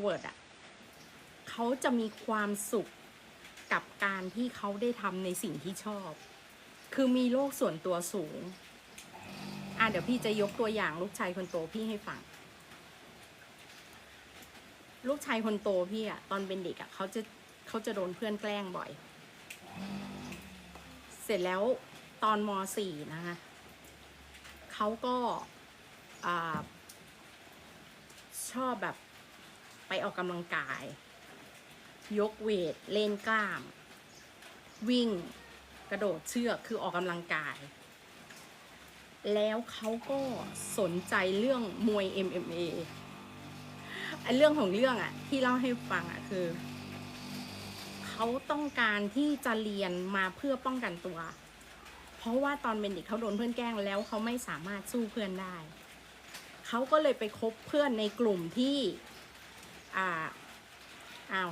introvert อะเขาจะมีความสุขกับการที่เขาได้ทำในสิ่งที่ชอบ คือมีโลกส่วนตัวสูง อะเดี๋ยวพี่จะยกตัวอย่างลูกชายคนโตพี่ให้ฟัง ลูกชายคนโตพี่อะตอนเป็นเด็กอะเขาจะเขาจะโดนเพื่อนแกล้งบ่อย เสร็จแล้วตอนมสี่นะคะเขาก็อาชอบแบบ ไปออกกำลังกาย ยกเวท เล่นกล้าม วิ่ง กระโดดเชือกคือออกกำลังกาย แล้วเขาก็สนใจเรื่องมวย MMA ไอเรื่องของเรื่องอะที่เล่าให้ฟังอะคือ เขาต้องการที่จะเรียนมาเพื่อป้องกันตัว เพราะว่าตอนเป็นเด็กเขาโดนเพื่อนแกล้งแล้วเขาไม่สามารถสู้เพื่อนได้ เขาก็เลยไปคบเพื่อนในกลุ่มที่ อ่าอ้าว